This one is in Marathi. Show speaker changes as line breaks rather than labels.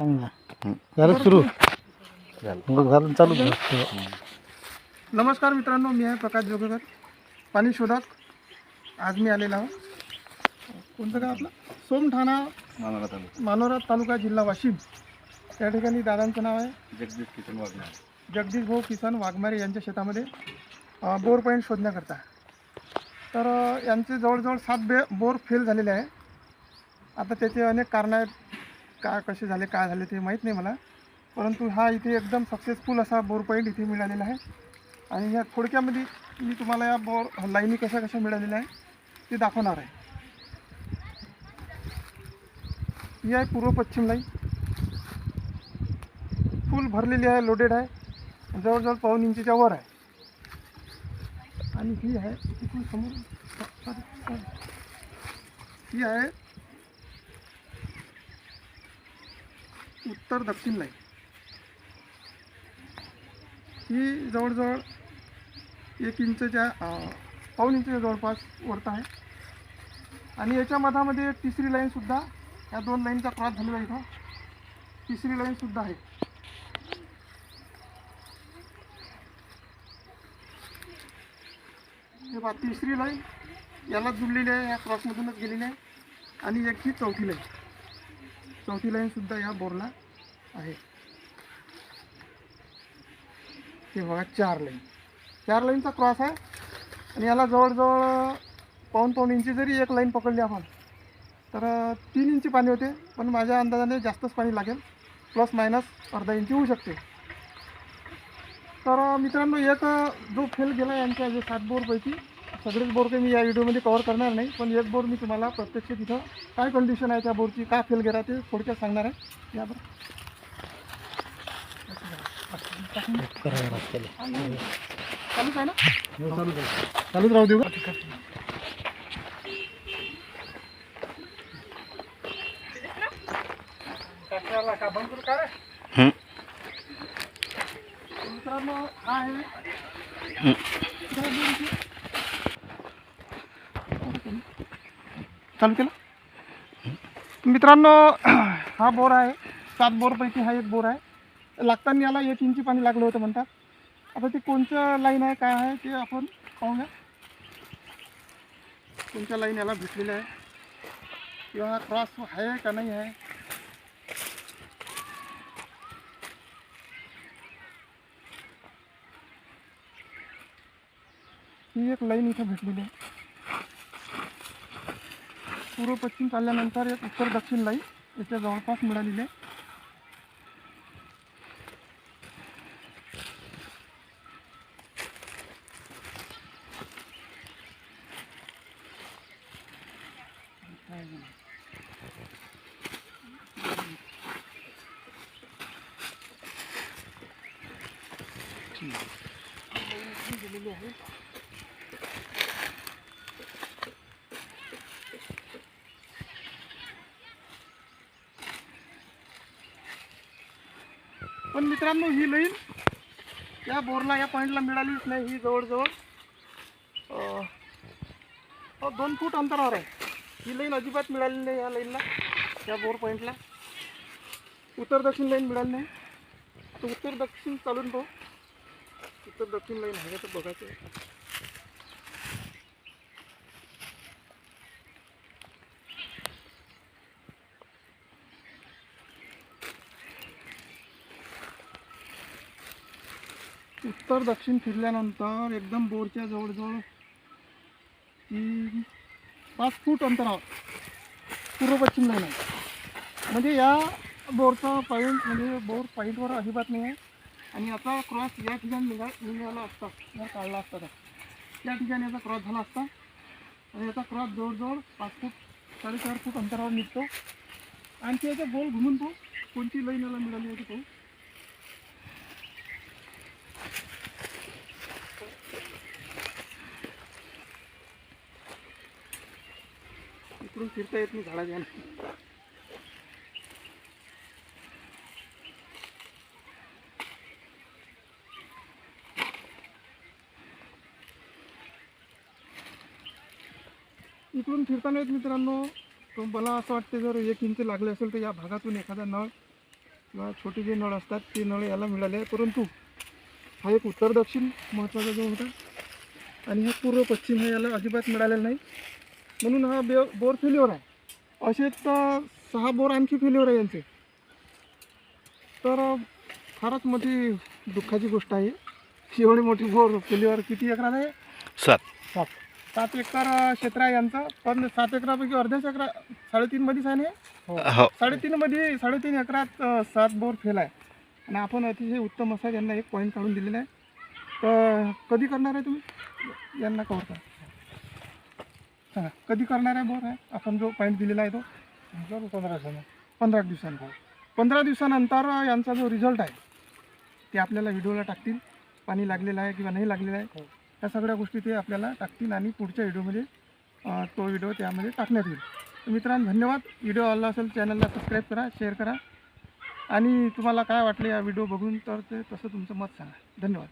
झालं सुरू. मग झालं चालू कर.
नमस्कार मित्रांनो मी आहे प्रकाश जोगेकर पाणी शोधक. आज मी आलेला आहो कोणतं गाव आपलं? सोमठाणा मानोरा तालुका जिल्हा वाशिम. त्या ठिकाणी दादांचं नाव आहे.
जगदीश किसन वागणार
जगदीश भाऊ किसन वाघमारे यांच्या शेतामध्ये बोर पॉईंट शोधण्याकरता. तर यांचे जवळजवळ सात बे बोर फेल झालेले आहे. आता त्याचे अनेक कारणं आहेत. का कसे झाले काय झाले ते माहीत नाही मला. परंतु हा इथे एकदम सक्सेसफुल असा बोर पॉईंट इथे मिळालेला आहे. आणि ह्या थोडक्यामध्ये मी तुम्हाला या बोर लाईनी कशा कशा मिळालेल्या आहे ते दाखवणार आहे. ही आहे पूर्व पश्चिम लाईन. फुल भरलेली आहे लोडेड आहे. जवळजवळ पाऊन इंचीच्या वर आहे. आणि ही आहे तिथून समोर. ही आहे उत्तर दक्षिण लाईन ही जवळजवळ एक इंचच्या पाऊन पाऊण इंचच्या जवळपास वरत आहे. आणि याच्या मधामध्ये तिसरी लाईनसुद्धा या दोन लाईनचा क्रॉस झालेला आहे इथं. तिसरी लाईनसुद्धा आहे. हे बा तिसरी लाईन याला जुळलेली आहे या क्रॉसमधूनच गेलेली आहे. आणि एक ही चौथी लाईन चौथी लाईनसुद्धा या बोरला आहे. हे बघा चार लाईन चार लाईनचा क्रॉस आहे. आणि याला जवळजवळ पाऊन पाऊन इंची जरी एक लाईन पकडली आपण तर तीन इंची पाणी होते. पण माझ्या अंदाजाने जास्तच पाणी लागेल. प्लस मायनस अर्धा इंची होऊ शकते. तर मित्रांनो एक जो फेल गेला यांच्या जे सात बोरपैकी सगळेच बोर काही मी या व्हिडिओमध्ये कवर करणार नाही. पण एक बोर मी तुम्हाला प्रत्यक्ष तिथं काय कंडिशन आहे त्या बोरची का फेल गेला ते थोडक्यात सांगणार आहे. या बरं. चालूच ना राहू देऊ मित्रांनो चालू केलं? मित्रांनो हा बोर आहे. सात बोरपैकी हा एक बोर आहे. लागताना याला एक इंची पाणी लागलं होतं म्हणतात. आता ते कोणचं लाईन आहे काय आहे ते आपण पाहूया. कोणत्या लाईन याला भेटलेलं आहे. किंवा हा क्रॉस आहे का नाही आहे. ही एक लाईन इथं भेटलेली आहे. पूर्व पश्चिम चालल्यानंतर एक उत्तर दक्षिण लाईन याच्या जवळपास मिळालेली आहे. दिलेली आहे पण मित्रांनो ही लाईन या बोरला या पॉईंटला मिळालीच नाही ही जवळजवळ. दोन फूट अंतरावर आहे. ही लाईन अजिबात मिळाली नाही या लाईनला या बोर पॉईंटला. उत्तर दक्षिण लाईन मिळाली नाही. तर उत्तर दक्षिण चालून पाहू. उत्तर दक्षिण लाईन आहे तर बघायचं आहे. उत्तर दक्षिण फिरल्यानंतर एकदम बोरच्या जवळजवळ तीन पाच फूट अंतरावर पूर्व पश्चिम लाईन आहे म्हणजे या बोरचा पॉईंट म्हणजे बोर पॉईंटवर अजिबात नाही आहे आणि याचा क्रॉस या ठिकाणी निघा निघाला असता. जर काढला असता तर या ठिकाणी याचा क्रॉस झाला असता. आणि याचा क्रॉस जवळजवळ पाच फूट साडेचार फूट अंतरावर निघतो. आणखी याचा गोल घुमून तो कोणती लाईन याला मिळाली होती तो इकडून फिरता येत नाही झाडाच्या इकडून फिरताना येत मित्रांनो तो मला असं वाटते जर एक इंच लागले असेल तर या भागातून एखादा नळ किंवा छोटे जे नळ असतात ते नळ याला मिळाले आहे परंतु हा एक उत्तर दक्षिण महत्त्वाचा जो होता आणि हा पूर्व पश्चिम हा याला अजिबात मिळालेला नाही. म्हणून हा बे बोर फेल्युअर आहे. असेच तर सहा बोर आणखी फेल्युअर आहे यांचे. तर फारच मोठी दुःखाची गोष्ट आहे. एवढी मोठी बोर फेल्युअर किती एकरात आहे?
सात.
सात. सात एकर क्षेत्र आहे यांचं. पण सात एकरापैकी अर्ध्याच एकरा साडेतीन मध्येच आहे? ना हे?
हो.
साडेतीन मध्ये साडेतीन एकरात अ, सात बोर फेल आहे. आणि आपण अतिशय उत्तम असा यांना एक पॉईंट काढून दिलेला आहे. तर कधी करणार आहे तुम्ही? यांना कवर करा. सांगा कधी करणार आहे बोर? आहे आपण जो पॉईंट दिलेला आहे तो. पंधरा दिवसांना. पंधरा दिवसांनी पंधरा दिवसानंतर यांचा जो रिझल्ट आहे ते आपल्याला व्हिडिओला टाकतील. पाणी लागलेलं आहे किंवा नाही लागलेलं आहे. या सगळ्या गोष्टी ते आपल्याला टाकतील आणि पुढच्या व्हिडिओमध्ये तो व्हिडिओ त्यामध्ये टाकण्यात येईल. मित्रांनो धन्यवाद. व्हिडिओ आवडला असेल चॅनलला सबस्क्राईब करा शेअर करा. आणि तुम्हाला काय वाटले या व्हिडिओ बघून तर ते तसं तुमचं मत सांगा. धन्यवाद.